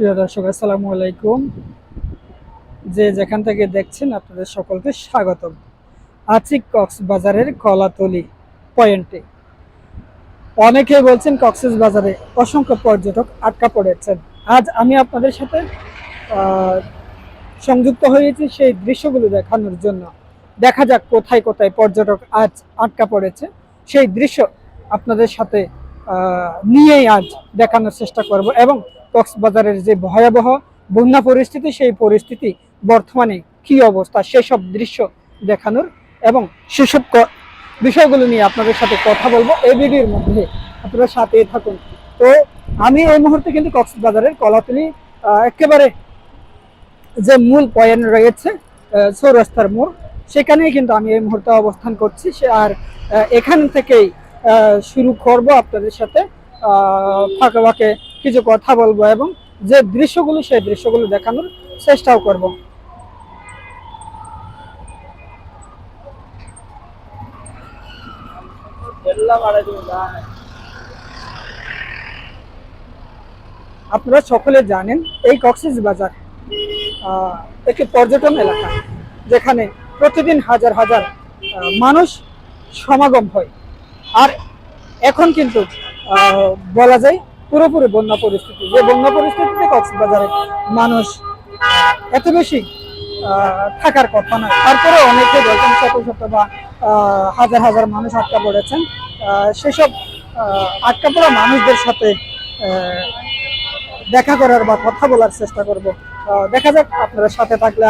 প্রিয় দর্শক, আসসালামু আলাইকুম। যে যেখান থেকে দেখছেন, আপনাদের সকলকে স্বাগতম। আছি কক্সবাজারের কলাতলি পয়েন্টে। অনেকে বলছেন কক্সেস বাজারে অসংখ্য পর্যটক আটকা পড়েছেন। আজ আমি আপনাদের সাথে সংযুক্ত হয়েছি সেই দৃশ্যগুলো দেখানোর জন্য। দেখা যাক কোথায় কোথায় পর্যটক আজ আটকা পড়েছে। সেই দৃশ্য আপনাদের সাথে নিয়েই আজ দেখানোর চেষ্টা করব এবং কক্সবাজারের যে ভয়াবহ বন্যা পরিস্থিতি, সেই পরিস্থিতি বর্তমানে কি অবস্থা, সেসব দৃশ্য দেখানোর এবং সেসব বিষয়গুলো নিয়ে আপনাদের সাথে কথা বলব এই ভিডিওর মধ্যে। আপনারা সাথে থাকুন। তো আমি এই মুহূর্তে কিন্তু কক্সবাজারের কলাতলি একেবারে যে মূল পয়েন্ট রয়েছে চৌরাস্তার মোড়, সেখানেই কিন্তু আমি এই মুহূর্তে অবস্থান করছি। আর এখান থেকেই শুরু করব আপনাদের সাথে। আহ, ফাঁকে ফাঁকে কিছু কথা বলব এবং যে দৃশ্যগুলো সেই দৃশ্যগুলো দেখানোর চেষ্টাও করব। আপনারা সকলে জানেন এই কক্সিস বাজার আহ, একটি পর্যটন এলাকা যেখানে প্রতিদিন হাজার হাজার মানুষ সমাগম হয়। আর এখন কিন্তু বলা যায় পুরোপুরি বন্যা পরিস্থিতি। যে বন্যা পরিস্থিতিতে কক্সবাজারে মানুষ এত বেশি থাকার কথা নয় তারপরে অনেকে বলছেন শত শত বা হাজার হাজার মানুষ আটকা পড়েছেন। সেসব আটকা পড়া মানুষদের সাথে দেখা করার বা কথা বলার চেষ্টা করব। দেখা যাক আপনারা সাথে থাকলে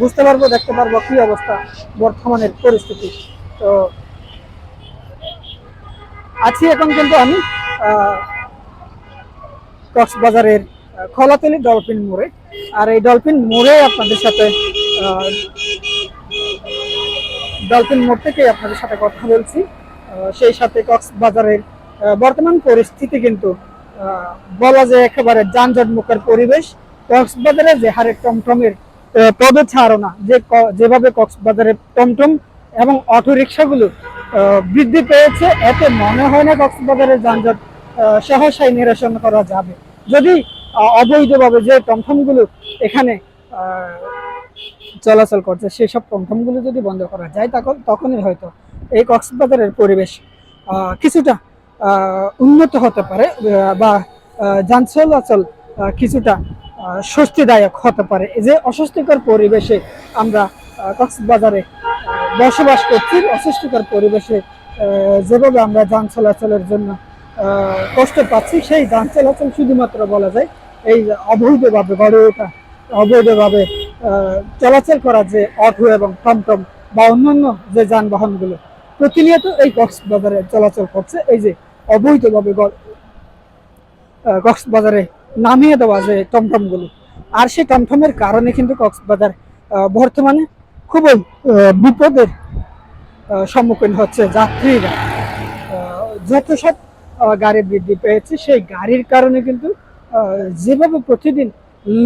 বুঝতে পারব, দেখতে পারব কি অবস্থা বর্তমানের পরিস্থিতি। তো আছি এখন কিন্তু আমি কক্সবাজারের খোলাতলি ডলফিন মোড়ে। আর এই ডলফিন মোড়ে আপনাদের সাথে ডলফিন মোড় থেকে আপনাদের সাথে কথা বলছি। সেই সাথে কক্সবাজারের বর্তমান পরিস্থিতি কিন্তু বলা যায় একেবারে যানজট মুখের পরিবেশ। কক্সবাজারে যে হারে টমটমের পদচারণা যে যেভাবে কক্সবাজারের টমটম এবং অটো রিক্সাগুলো আহ, বৃদ্ধি পেয়েছে। এতে মনে হয় না কক্সবাজারের যানজট আহ, সহসাই নিরসন করা যাবে। যদি অবৈধভাবে যে টমটমগুলো এখানে চলাচল করছে সেই সব টমটমগুলো যদি বন্ধ করা যায় তখন তখনই হয়তো এই কক্সবাজারের পরিবেশ কিছুটা উন্নত হতে পারে বা যান চলাচল কিছুটা স্বস্তিদায়ক হতে পারে। যে অস্বস্তিকর পরিবেশে আমরা কক্সবাজারে বসবাস করছি অস্বস্তিকর পরিবেশে যেভাবে আমরা যান চলাচলের জন্য কষ্ট পাচ্ছি, সেই যান চলাচল শুধুমাত্র বলা যায় এই অবৈধভাবে গড়ে ওঠা, অবৈধভাবে চলাচল করা যে অটো এবং টমটম বা অন্যান্য যে যানবাহনগুলো, প্রতিনিয়ত এই কক্সবাজারে চলাচল করছে। এই যে অবৈধভাবে কক্সবাজারে নামিয়ে দেওয়া যে টমটমগুলো, আর সেই টমটমের কারণে কিন্তু কক্সবাজার বর্তমানে খুবই বিপদের সম্মুখীন হচ্ছে যাত্রীরা। যত সব গাড়ি বৃদ্ধি পেয়েছে, সেই গাড়ির কারণে কিন্তু যেভাবে প্রতিদিন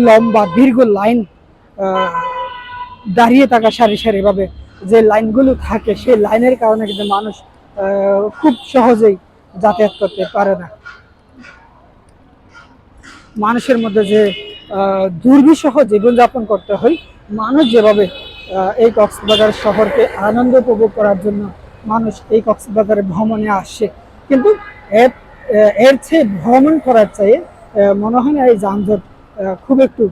লম্বা, দীর্ঘ লাইন দাঁড়িয়ে থাকা সারি সারিভাবে যে লাইনগুলো থাকে, সেই লাইনের কারণে কিন্তু মানুষ খুব সহজেই যাতায়াত করতে পারে না। মানুষের মধ্যে যে দুর্বিষহ জীবনযাপন করতে হয়, মানুষ যেভাবে এই কক্সবাজার শহরকে আনন্দ উপভোগ করার জন্য মানুষ এই কক্সবাজারে ভ্রমণে আসে। কিন্তু এর এর চেয়ে ভ্রমণ করার চেয়ে মনে হয় না এই যানজট খুব একটু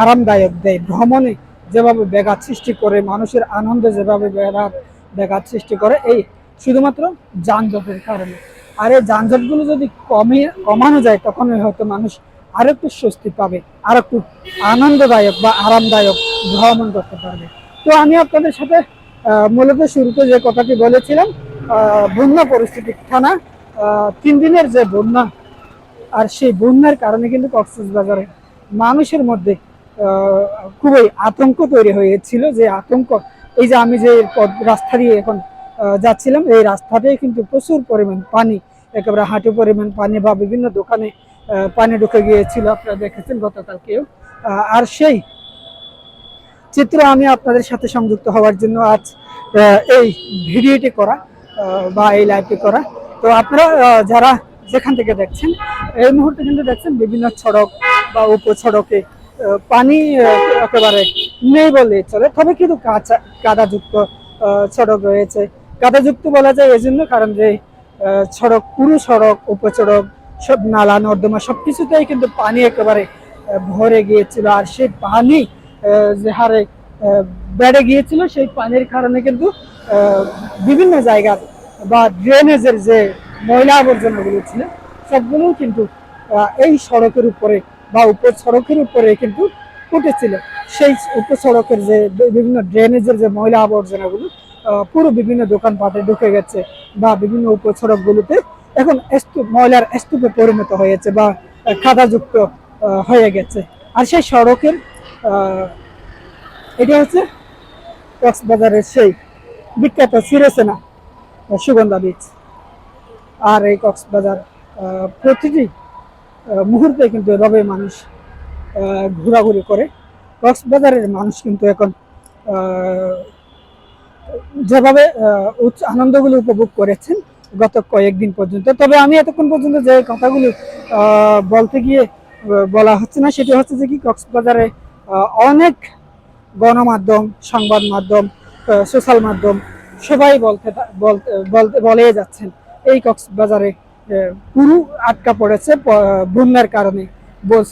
আরামদায়ক দেয়। ভ্রমণে যেভাবে ব্যাঘাত সৃষ্টি করে, মানুষের আনন্দে যেভাবে ব্যাঘাত ব্যাঘাত সৃষ্টি করে, এই শুধুমাত্র যানজটের কারণে। আর এই যানজটগুলো যদি কমে, কমানো যায়, তখনই হয়তো মানুষ আরও একটু স্বস্তি পাবে আর একটু আনন্দদায়ক বা আরামদায়ক ভ্রমণ করতে পারবে। তো আমি আপনাদের সাথে মূলত শুরুতে যে কথাটি বলেছিলাম বন্যা পরিস্থিতি আহ, তিন দিনের যে বন্যা আর সেই বন্যার কারণে কিন্তু কক্সবাজারে মানুষের মধ্যে খুবই আতঙ্ক তৈরি হয়েছিল যে আতঙ্ক। এই যে আমি যে রাস্তা দিয়ে এখন যাচ্ছিলাম এই রাস্তাতেই কিন্তু প্রচুর পরিমাণ পানি একেবারে হাঁটু পরিমাণ পানি বা বিভিন্ন দোকানে পানি ঢুকে গিয়েছিল আপনারা দেখেছেন গতকালকেও। আর সেই চিত্র আমি আপনাদের সাথে সংযুক্ত হওয়ার জন্য আজ এই ভিডিওটি করা বা এই লাইভটি করা। তো আপনারা যারা যেখান থেকে দেখছেন, এই মুহূর্তে কিন্তু দেখছেন বিভিন্ন সড়ক বা উপসড়কে পানি একেবারে নেই বলে চলে। তবে কিন্তু কাঁচা, কাদাযুক্ত সড়ক রয়েছে। কাদাযুক্ত বলা যায় এই জন্য কারণ যে সড়ক পুরো সড়ক উপসড়ক সব নালা, নর্দমা সব কিছুতেই কিন্তু পানি একেবারে ভরে গিয়েছিল। আর সেই পানি যে হারে বেড়ে গিয়েছিল, সেই পানির কারণে কিন্তু বিভিন্ন জায়গার বা ড্রেনেজের যে ময়লা আবর্জনাগুলো ছিল, সবগুলোও কিন্তু এই সড়কের উপরে বা উপর সড়কের উপরে কিন্তু উঠেছিল সেই উপসড়কের যে বিভিন্ন ড্রেনেজের যে ময়লা আবর্জনাগুলো পুরো বিভিন্ন দোকানপাটে ঢুকে গেছে বা বিভিন্ন উপসড়কগুলোতে এখন স্তূপ ময়লার স্তূপে পরিণত হয়েছে বা খাদাযুক্ত হয়ে গেছে। আর সেই সড়কের এটা হচ্ছে কক্সবাজারের সেই বিখ্যাত সিরেসেনা সুগন্ধা বীজ আর এই কক্সবাজার প্রতিটি মুহূর্তে কিন্তু এভাবে মানুষ ঘোরাঘুরি করে। কক্সবাজারের মানুষ কিন্তু এখন যেভাবে উচ্চ আনন্দগুলো উপভোগ করেছেন গত কয়েকদিন পর্যন্ত। তবে আমি এতক্ষণ পর্যন্ত যে কথাগুলো বলতে গিয়ে বলা হচ্ছে না, সেটি হচ্ছে যে কি কক্সবাজারে অনেক গণমাধ্যম সংবাদ মাধ্যম সোশ্যাল মাধ্যম, সবাই বলতে বলতে বলেই যাচ্ছেন। এই কক্সবাজারে পুরো আটকা পড়েছে বন্যার কারণে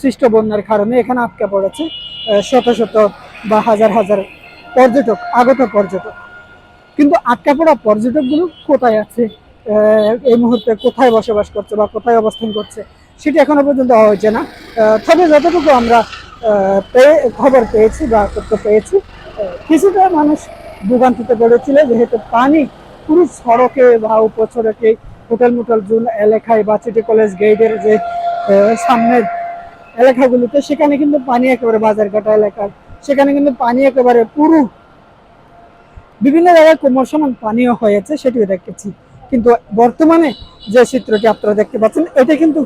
সৃষ্ট বন্যার কারণে এখানে আটকা পড়েছে শত শত বা হাজার হাজার পর্যটক, আগত পর্যটক। কিন্তু আটকা পড়া পর্যটকগুলো কোথায় আছে? এই মুহূর্তে কোথায় বসবাস করছে বা কোথায় অবস্থান করছে, সেটি এখনও পর্যন্ত হয়েছে না তবে যতটুকু আমরা খবর পেয়েছি বা তথ্য পেয়েছি। কিছুটা মানুষ ভোগান্তিতে পড়েছিল, যেহেতু পানি পুরো সড়কে বা উপসড়কে হোটেল মোটেল জুন এলাকায় বা সিটি কলেজ গেটের যে সামনের এলাকাগুলোতে, সেখানে কিন্তু পানি একেবারে বাজারঘাটা এলাকার, সেখানে কিন্তু পানি একেবারে পুরো বিভিন্ন জায়গায় কোমর সমান পানীয় হয়েছে, সেটিও দেখেছি। কিন্তু বর্তমানে যে চিত্রটি আপনারা দেখতে পাচ্ছেন, এটা কিন্তু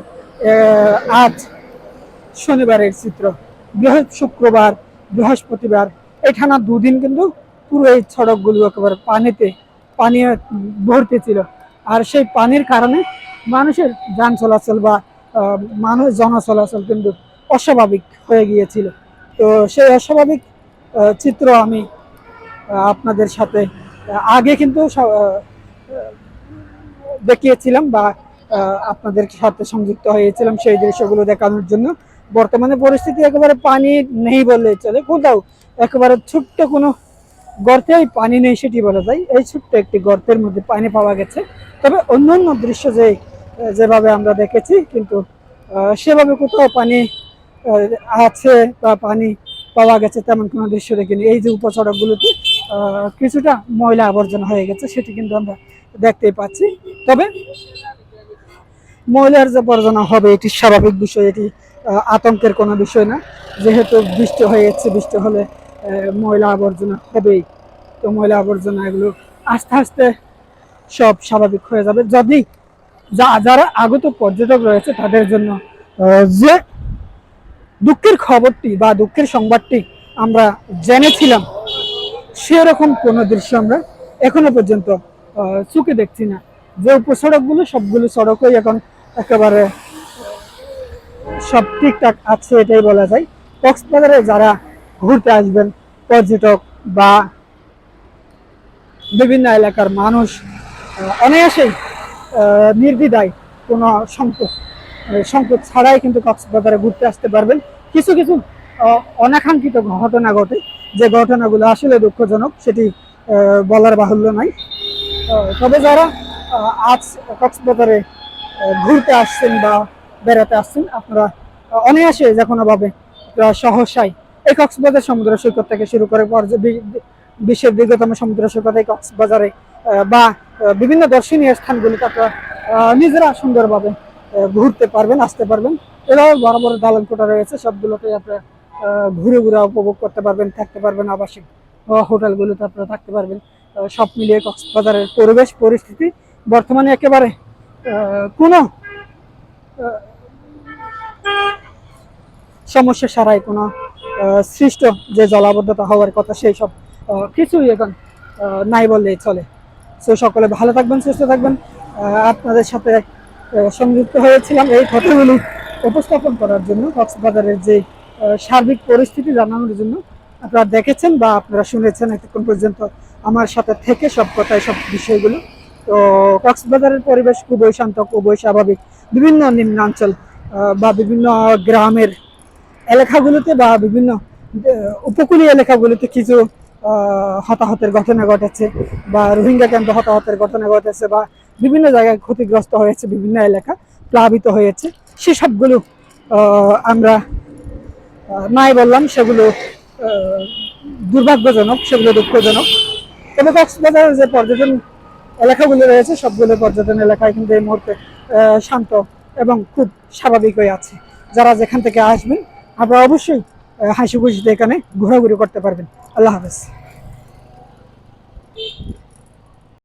আজ শনিবারের চিত্র। বৃহৎ শুক্রবার, বৃহস্পতিবার, এই দুদিন কিন্তু পুরো এই সড়কগুলো একেবারে পানিতে পানি ভর্তি ছিল। আর সেই পানির কারণে মানুষের যান চলাচল বা মানুষ জন চলাচল কিন্তু অস্বাভাবিক হয়ে গিয়েছিল। তো সেই অস্বাভাবিক চিত্র আমি আপনাদের সাথে আগে কিন্তু দেখিয়েছিলাম বা আপনাদের সাথে সংযুক্ত হয়েছিলাম সেই দৃশ্যগুলো দেখানোর জন্য। বর্তমানে পরিস্থিতি একেবারে পানি নেই বললে চলে। কোথাও একেবারে ছোট্ট কোনো গর্তেই পানি নেই সেটি বলা যায়। এই ছোট্ট একটি গর্তের মধ্যে পানি পাওয়া গেছে। তবে অন্যান্য দৃশ্য যে, যেভাবে আমরা দেখেছি, কিন্তু সেভাবে কোথাও পানি আছে বা পানি পাওয়া গেছে তেমন কোনো দৃশ্য দেখিনি। এই যে উপসড়কগুলোতে কিছুটা ময়লা আবর্জনা হয়ে গেছে, সেটি কিন্তু আমরা দেখতেই পাচ্ছি। তবে ময়লার যে বর্জনা হবে, এটি স্বাভাবিক বিষয়। এটি আতঙ্কের কোনো বিষয় না। যেহেতু বৃষ্টি হয়ে যাচ্ছে বৃষ্টি হলে ময়লা আবর্জনা হবেই। তো ময়লা আবর্জনা এগুলো আস্তে আস্তে সব স্বাভাবিক হয়ে যাবে। যদি যা, যারা আগত পর্যটক রয়েছে, তাদের জন্য যে দুঃখের খবরটি বা দুঃখের সংবাদটি আমরা জেনেছিলাম, সেরকম কোনো দৃশ্য আমরা এখনও পর্যন্ত চোখে দেখছি না। যে উপসড়কগুলো, সবগুলো সড়কই এখন একেবারে সব ঠিকঠাক আছে এটাই বলা যায়। কক্সবাজারে যারা ঘুরতে আসবেন পর্যটক বা বিভিন্ন এলাকার মানুষ অনায়াসেই আহ, নির্দ্বিধায় কোনো সংকট সংকট ছাড়াই কিন্তু কক্সবাজারে ঘুরতে আসতে পারবেন। কিছু কিছু অনাকাঙ্ক্ষিত ঘটনা ঘটে। যে ঘটনাগুলো আসলে দুঃখজনক সেটি বলার বাহুল্য নাই। তবে যারা আজ কক্সবাজারে ঘুরতে আসছেন বা বেড়াতে আসছেন, আপনারা অনায়াসে যে কোনোভাবে সহসায় এই কক্সবাজার সমুদ্র সৈকত থেকে শুরু করে বিশ্বের দীর্ঘতম সমুদ্র সৈকত এই কক্সবাজারে বা বিভিন্ন দর্শনীয় স্থানগুলিতে আপনারা নিজেরা সুন্দরভাবে ঘুরতে পারবেন, আসতে পারবেন। এরাও বড় বড় দালান কোটা রয়েছে সবগুলোতে আপনারা ঘুরে ঘুরে উপভোগ করতে পারবেন, থাকতে পারবেন, আবাসিক হোটেলগুলোতে আপনারা থাকতে পারবেন। সব মিলিয়ে কক্সবাজারের পরিবেশ, পরিস্থিতি বর্তমানে একেবারে কোনো সমস্যা ছাড়াই কোনো সৃষ্ট যে জলাবদ্ধতা হওয়ার কথা সেই সব কিছুই এখন নাই বললেই চলে। সো সকলে ভালো থাকবেন, সুস্থ থাকবেন। আপনাদের সাথে সংযুক্ত হয়েছিলাম এই কথাগুলি উপস্থাপন করার জন্য, কক্সবাজারের যে সার্বিক পরিস্থিতি জানানোর জন্য আপনারা দেখেছেন বা আপনারা শুনেছেন এতক্ষণ পর্যন্ত আমার সাথে থেকে সব কথায় সব বিষয়গুলো। তো কক্সবাজারের পরিবেশ খুবই শান্ত, খুবই স্বাভাবিক। বিভিন্ন নিম্নাঞ্চল বা বিভিন্ন গ্রামের এলাকাগুলোতে বা বিভিন্ন উপকূলীয় এলাকাগুলোতে কিছু হতাহতের ঘটনা ঘটেছে বা রোহিঙ্গা ক্যাম্পে হতাহতের ঘটনা ঘটেছে বা বিভিন্ন জায়গায় ক্ষতিগ্রস্ত হয়েছে বিভিন্ন এলাকা, প্লাবিত হয়েছে। সেসবগুলো আমরা নাই বললাম, সেগুলো দুর্ভাগ্যজনক, সেগুলো দুঃখজনক। তবে কক্সবাজারের যে পর্যটন এলাকাগুলো রয়েছে, সবগুলো পর্যটন এলাকায় কিন্তু এই মুহূর্তে শান্ত এবং খুব স্বাভাবিক হয়ে আছে। যারা যেখান থেকে আসবেন আপনারা অবশ্যই হাসি খুশিতে এখানে ঘোরাঘুরি করতে পারবেন। আল্লাহ হাফেজ।